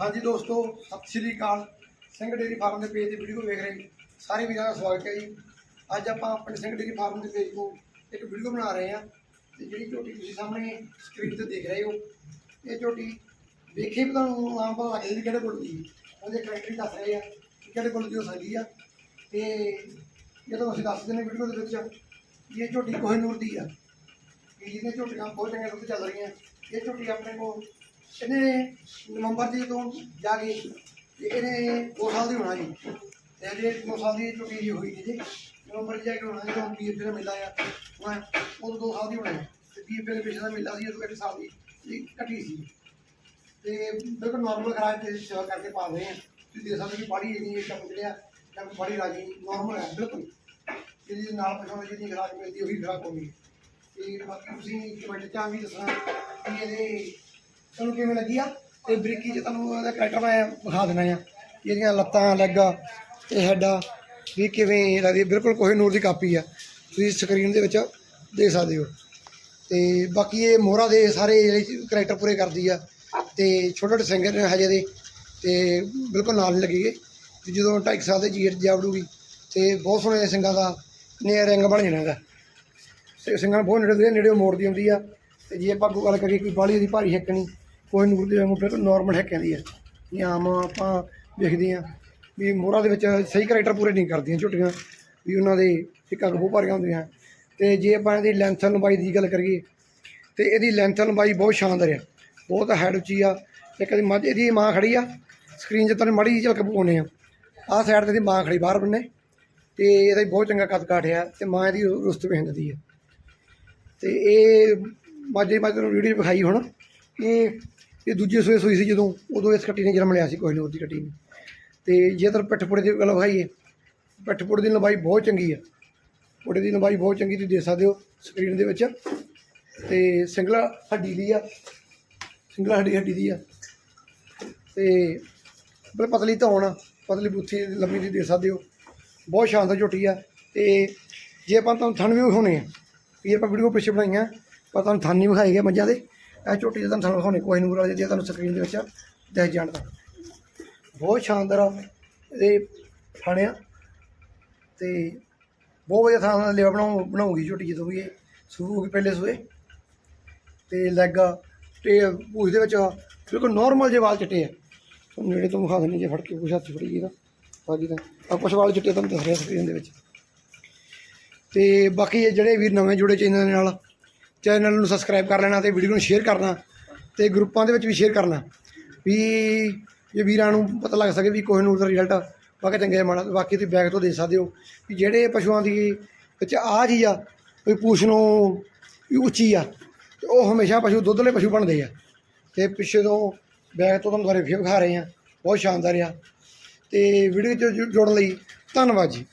ਹਾਂਜੀ ਦੋਸਤੋ, ਸਤਿ ਸ਼੍ਰੀ ਅਕਾਲ। ਸਿੰਘ ਡੇਰੀ ਫਾਰਮ ਦੇ ਪੇਜ ਤੇ ਵੀਡੀਓ ਵੇਖ ਰਹੇ ਸਾਰੇ ਵੀਰਾਂ ਦਾ ਸਵਾਗਤ ਹੈ ਜੀ। ਅੱਜ ਆਪਾਂ ਆਪਣੇ ਸਿੰਘ ਡੇਰੀ ਫਾਰਮ ਦੇ ਪੇਜ ਤੋਂ ਇੱਕ ਵੀਡੀਓ ਬਣਾ ਰਹੇ ਹਾਂ। ਤੇ ਜਿਹੜੀ ਝੋਟੀ ਤੁਸੀਂ ਸਾਹਮਣੇ ਸਕਰੀਨ ਤੇ ਦੇਖ ਰਹੇ ਹੋ, ਇਹ ਝੋਟੀ ਵੇਖੇ ਵੀ ਤੁਹਾਨੂੰ ਆਮ ਪਤਾ ਲੱਗ ਜਾਂਦੀ ਕਿਹੜੇ ਕੋਲ ਦੀ ਉਹਦੇ ਕਰੈਕਟਰ ਦੱਸ ਰਹੇ ਆ ਕਿ ਕਿਹੜੇ ਕੋਲ ਦੀ ਹੋ ਸਕਦੀ ਆ। ਤੇ ਜਦੋਂ ਅਸੀਂ ਦੱਸ ਦਿੰਦੇ ਵੀਡੀਓ ਦੇ ਵਿੱਚ ਕਿ ਇਹ ਝੋਟੀ ਕੋਹਿਨੂਰ ਦੀ ਆ। ਕਿ ਜਿਹਨੇ ਝੋਟੀਆਂ ਬਹੁਤ ਚੰਗੇ ਦੁੱਧ ਚੱਲ ਰਹੀਆਂ। ਇਹ ਝੋਟੀ ਆਪਣੇ ਕੋਲ ਇਹਨੇ ਨਵੰਬਰ ਦੀ ਤੋਂ ਜਾ ਕੇ ਤੇ ਇਹਨੇ 2 ਸਾਲ ਦੀ ਹੋਣਾ ਜੀ। ਤੇ ਇਹਦੇ 2 ਸਾਲ ਦੀ ਝੋਟੀ ਜੀ ਹੋਈ ਜੀ। ਨਵੰਬਰ 'ਚ ਜਾ ਕੇ ਹੋਣਾ ਜਦੋਂ ਪੀਐਫ ਦਾ ਮੇਲਾ ਆ। ਉਹ ਉਦੋਂ 2 ਸਾਲ ਦੀ ਹੋਣੀ ਤੇ ਪੀਐਫ ਦੇ ਦਾ ਮੇਲਾ ਸੀ, ਉਦੋਂ ਇੱਕ ਸਾਲ ਦੀ ਇਹ ਕੱਟੀ ਸੀ। ਤੇ ਬਿਲਕੁਲ ਨਾਰਮਲ ਖਰਾਜ ਤੇ ਸੇਵਾ ਕਰਕੇ ਪਾ ਰਹੇ ਆ। ਤੁਸੀਂ ਦੇਖ ਸਕਦੇ ਕਿ ਬਾੜੀ ਨਹੀਂ ਇਹ ਕੰਮ ਜਿਹੜਾ ਜਾਂ ਬਾੜੀ ਰਾਜੀ ਨਾਰਮਲ ਹੈ, ਬਿਲਕੁਲ। ਜਿਹਦੀ ਨਾਲ ਪਛਾਣ ਜਿਹਦੀ ਖਰਾਕ ਮਿਲਦੀ ਉਹੀ ਖਰਾਕ ਹੋਣੀ ਤੇ ਬਾਕੀ ਤੁਸੀਂ ਕਮੈਂਟ ਚਾਂ ਵੀ ਦੱਸਣਾ ਕਿ ਇਹਦੇ ਤੁਹਾਨੂੰ ਕਿਵੇਂ ਲੱਗੀ ਆ? ਤੇ ਬਰੀਕੀ ਚ ਤੁਹਾਨੂੰ ਇਹਦਾ ਕਰੈਕਟਰ ਮੈਂ ਵਿਖਾ ਦੇਣਾ ਆ ਇਹਦੀਆਂ ਲੱਤਾਂ ਲੈਗ ਲੈਗਾਂ ਤੇ ਆ। ਵੀ ਕਿਵੇਂ ਲੱਗਦੀ ਬਿਲਕੁਲ ਕੋਈ ਨੂਰ ਦੀ ਕਾਪੀ ਆ। ਤੁਸੀਂ ਸਕਰੀਨ ਦੇ ਵਿੱਚ ਦੇਖ ਸਕਦੇ ਹੋ। ਤੇ ਬਾਕੀ ਇਹ ਮੋਹਰਾ ਦੇ ਸਾਰੇ ਜਿਹੜੇ ਕਰੈਕਟਰ ਪੂਰੇ ਕਰਦੀ ਆ। ਤੇ ਛੋਟੇ ਛੋਟੇ ਸਿੰਗਰ ਨੇ ਹਜੇ ਦੇ। ਤੇ ਬਿਲਕੁਲ ਨਾਲ ਨਹੀਂ ਲੱਗੀਗੇ ਤੇ ਜਦੋਂ 2.5 ਸਾਲ ਦੇ ਜੀਰ ਜਾਵੜੂਗੀ ਤੇ ਬਹੁਤ ਸੋਹਣੇ ਸਿੰਘਾਂ ਦਾ ਨੇ ਰਿੰਗ ਬਣ ਜਾਣਾ ਇਹਦਾ। ਤੇ ਸਿੰਘਾਂ ਬਹੁਤ ਨੇੜੇ ਦੇ ਨੇੜੇ ਮੋੜਦੀ ਹੁੰਦੀ ਆ। ਤੇ ਜੇ ਆਪਾਂ ਗੱਲ ਕਰੀਏ ਕੋਈ ਬਾਲੀ ਦੀ ਭਾਰੀ ਹੈਕ ਨਹੀਂ ਕੋਈ ਨੂਰ ਦੇ ਵਾਂਗੂ ਬਿਲਕੁਲ ਨਾਰਮਲ ਹੈ ਕਹਿੰਦੀ ਹੈ ਇਹ ਆਮ ਆਪਾਂ ਵੇਖਦੇ ਹਾਂ ਵੀ ਮੋਹਰਾ ਦੇ ਵਿੱਚ ਸਹੀ ਕਰੈਕਟਰ ਪੂਰੇ ਨਹੀਂ ਕਰਦੀਆਂ ਝੋਟੀਆਂ, ਵੀ ਉਹਨਾਂ ਦੇ ਹਿੱਕਾਂ ਬਹੁਤ ਭਰੀਆਂ ਹੁੰਦੀਆਂ। ਤੇ ਜੇ ਆਪਾਂ ਇਹਦੀ ਲੈਂਥ ਲੰਬਾਈ ਦੀ ਗੱਲ ਕਰੀਏ, ਤੇ ਇਹਦੀ ਲੈਂਥ ਲੰਬਾਈ ਬਹੁਤ ਸ਼ਾਨਦਾਰ ਆ। ਬਹੁਤ ਹੈਡ ਉੱਚੀ ਆ। ਇੱਕ ਇਹਦੀ ਮੱਝ, ਇਹਦੀ ਮਾਂ ਖੜੀ ਆ। ਸਕਰੀਨ 'ਚ ਤੁਹਾਨੂੰ ਮਾੜੀ ਜਿਹੀ ਝਲਕ ਪਾਉਣੇ ਆ ਆਹ ਸਾਈਡ ਤੇ ਇਹਦੀ ਮਾਂ ਖੜੀ ਬਾਹਰ ਬੰਨੇ। ਤੇ ਇਹਦਾ ਬਹੁਤ ਚੰਗਾ ਕੱਦ ਕਾਠ ਆ ਤੇ ਮਾਂ ਇਹਦੀ ਰੁਸਤ ਵੇਖਦੀ ਆ। ਤੇ ਇਹ ਮਾਝੇ ਮਾਝੇ ਨੂੰ ਵੀਡੀਓ ਵਿਖਾਈ ਹੁਣ। ਇਹ ਇਹ ਦੂਜੇ ਸੂਏ ਸੂਈ ਸੀ ਜਦੋਂ ਉਦੋਂ ਇਸ ਕੱਟੀ ਨੇ ਜਨਮ ਲਿਆ ਸੀ ਕੋਈ ਨੂਰ ਦੀ ਕੱਟੀ ਨੇ। ਤੇ ਜੇ ਤਾਂ ਪਿੱਠ ਪੁੜੇ ਦੀ ਗੱਲ ਵਿਖਾਈਏ ਪਿੱਠ ਪੁੜੇ ਦੀ ਲੰਬਾਈ ਬਹੁਤ ਚੰਗੀ ਆ। ਪੁੜੇ ਦੀ ਲੰਬਾਈ ਬਹੁਤ ਚੰਗੀ ਤੁਸੀਂ ਦੇਖ ਸਕਦੇ ਹੋ ਸਕਰੀਨ ਦੇ ਵਿੱਚ। ਤੇ ਸਿੰਗਲਾ ਹੱਡੀ ਦੀ ਆ। ਸਿੰਗਲਾ ਹੱਡੀ ਹੱਡੀ ਦੀ ਆ। ਤੇ ਬੜੇ ਪਤਲੀ ਧੌਣ ਆ, ਪਤਲੀ ਬੁੱਥੀ ਲੰਮੀ ਦੀ ਦੇਖ ਸਕਦੇ ਹੋ। ਬਹੁਤ ਸ਼ਾਨਦਾਰ ਝੋਟੀ ਆ। ਤੇ ਜੇ ਆਪਾਂ ਤੁਹਾਨੂੰ ਥਣ ਵੀ ਵਿਖਾਉਣੇ ਆ ਵੀ ਆਪਾਂ ਵੀਡੀਓ ਪਿੱਛੇ ਬਣਾਈਆਂ ਪਰ ਤੁਹਾਨੂੰ ਥਣ ਨਹੀਂ ਵਿਖਾਏ ਗਏ ਮੱਝਾਂ ਦੇ। ਇਹ ਝੋਟੀ ਦੇ ਤੁਹਾਨੂੰ ਥਣ ਵਿਖਾਉਣੇ ਕੋਈ ਨੂਰ ਵਾਲੇ ਜੇ ਤੁਹਾਨੂੰ ਸਕਰੀਨ ਦੇ ਵਿੱਚ ਦੇਖ ਜਾਣ ਤਾਂ ਬਹੁਤ ਸ਼ਾਨਦਾਰ ਆ ਇਹ ਥਾਣਿਆ ਤੇ ਬਹੁਤ ਵਧੀਆ ਥਾਂ ਨਾਲ ਲਿਆ ਬਣਾਉ ਬਣਾਉਗੀ ਝੋਟੀ ਜਦੋਂ ਵੀ ਇਹ ਸੂਗੀ ਪਹਿਲੇ ਸੂਏ। ਤੇ ਲੈਗ ਤੇ ਪੂਛ ਦੇ ਵਿੱਚ ਬਿਲਕੁਲ ਨਾਰਮਲ ਜੇ ਵਾਲ ਚਿੱਟੇ ਆ। ਤੁਹਾਨੂੰ ਨੇੜੇ ਤੋਂ ਵਿਖਾ ਦਿੰਦੇ ਜੇ ਫੜ ਕੇ ਕੁਛ ਹੱਥ ਫੜੀ ਇਹਦਾ ਬਾਕੀ ਤਾਂ, ਆ ਕੁਛ ਵਾਲ ਚਿੱਟੇ ਤੁਹਾਨੂੰ ਦਿਖ ਰਿਹਾ ਸਕਰੀਨ ਦੇ ਵਿੱਚ। ਤੇ ਬਾਕੀ ਜਿਹੜੇ ਵੀਰ ਨਵੇਂ ਜੁੜੇ ਚੈਨਲ ਨਾਲ ਚੈਨਲ ਨੂੰ ਸਬਸਕ੍ਰਾਈਬ ਕਰ ਲੈਣਾ ਤੇ ਵੀਡੀਓ ਨੂੰ ਸ਼ੇਅਰ ਕਰਨਾ ਤੇ ਗਰੁੱਪਾਂ ਦੇ ਵਿੱਚ ਵੀ ਸ਼ੇਅਰ ਕਰਨਾ। ਵੀ ਜੇ ਵੀਰਾਂ ਨੂੰ ਪਤਾ ਲੱਗ ਸਕੇ ਵੀ ਕੋਹਿਨੂਰ ਦਾ ਰਿਜ਼ਲਟ ਵਾਕਿਆ ਚੰਗਾ ਹੈ ਮਾੜਾ ਬਾਕੀ ਤੁਸੀਂ ਬੈਗ ਤੋਂ ਦੇ ਸਕਦੇ ਹੋ ਵੀ ਜਿਹੜੇ ਪਸ਼ੂਆਂ ਦੀ ਵਿੱਚ ਆ ਚੀਜ਼ ਆ, ਵੀ ਪੂਛ ਨੂੰ ਵੀ ਉੱਚੀ ਆ, ਤੇ ਉਹ ਹਮੇਸ਼ਾ ਪਸ਼ੂ ਦੁੱਧ ਦੁੱਧਲੇ ਪਸ਼ੂ ਬਣਦੇ ਆ। ਤੇ ਪਿੱਛੇ ਤੋਂ ਬੈਗ ਤੋਂ ਤੁਹਾਨੂੰ ਦੁਬਾਰੇ ਫੇਰ ਵਿਖਾ ਰਹੇ ਆ ਬਹੁਤ ਸ਼ਾਨਦਾਰ ਆ। ਤੇ ਵੀਡੀਓ ਚ ਜੁ- ਜੁੜਨ ਲਈ ਧੰਨਵਾਦ ਜੀ।